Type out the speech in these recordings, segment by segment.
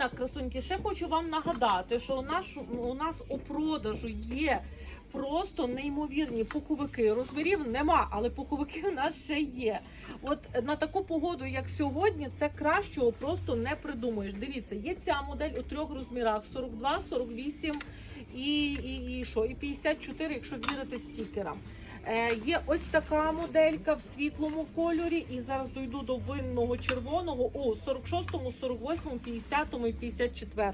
Так, красуньки, ще хочу вам нагадати, що у нас, у нас у продажу є просто неймовірні пуховики. Розмірів нема, але пуховики у нас ще є. От на таку погоду, як сьогодні, це кращого просто не придумаєш. Дивіться, є ця модель у трьох розмірах: 42, 48 і, і, і що? І 54, якщо вірити стікерам. Е, є ось така моделька в світлому кольорі, і зараз дойду до винного червоного у 46, 48, 50 і 54.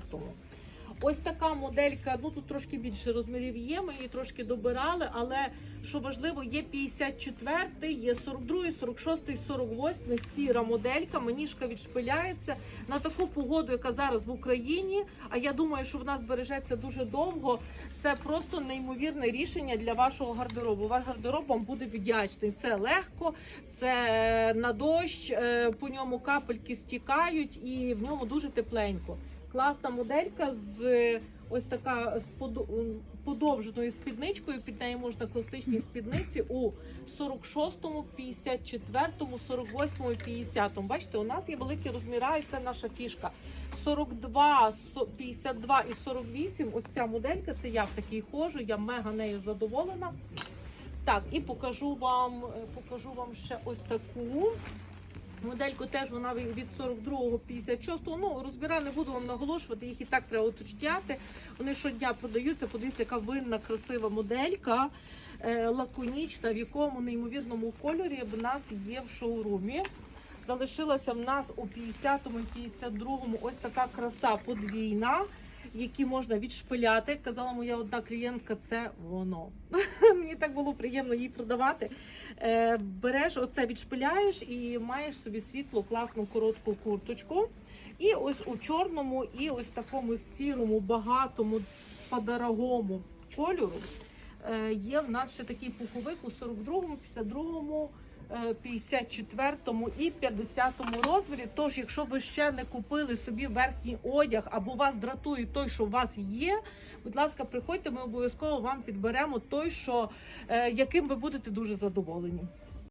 Ось така моделька. Ну тут трошки більше розмірів є. Ми її трошки добирали, але що важливо, є 54, є 42, 46, 48, сіра моделька. Маніжка відшпиляється на таку погоду, яка зараз в Україні. А я думаю, що вона збережеться дуже довго. Це просто неймовірне рішення для вашого гардеробу. Ваш гардероб вам буде вдячний. Це легко, це е, на дощ, е, по ньому капельки стікають і в ньому дуже тепленько. Класна моделька з ось така з подовженою спідничкою. Під неї можна класичні спідниці у 46-му, 54-му, 48-му і 50-му. Бачите, у нас є великі розміри, і це наша фішка. 42, 52 і 48. Ось ця моделька. Це я в такій ходжу. Я мега нею задоволена. Так, і покажу вам, е, покажу вам ще ось таку. Модельку теж вона від 42 56 Ну, розбира не буду вам наголошувати, їх і так треба уточняти. Вони щодня продаються. Подивіться, яка винна, красива моделька, е, лаконічна, в якому неймовірному кольорі в нас є в шоурумі. Залишилася в нас у 50-му і 52-му ось така краса подвійна, які можна відшпиляти. Казала моя одна клієнтка, це воно. Мені так було приємно їй продавати. Е, береш оце, відшпиляєш і маєш собі світлу, класну коротку курточку. І ось у чорному, і ось такому сірому, багатому, подорогому кольору. Е, є в нас ще такий пуховик у 42-му, 52-му, е, 54-му і 50-му розмірі. Тож, якщо ви ще не купили собі верхній одяг або вас дратує той, що у вас є, будь ласка, приходьте, ми обов'язково вам підберемо той, що, е, яким ви будете дуже задоволені.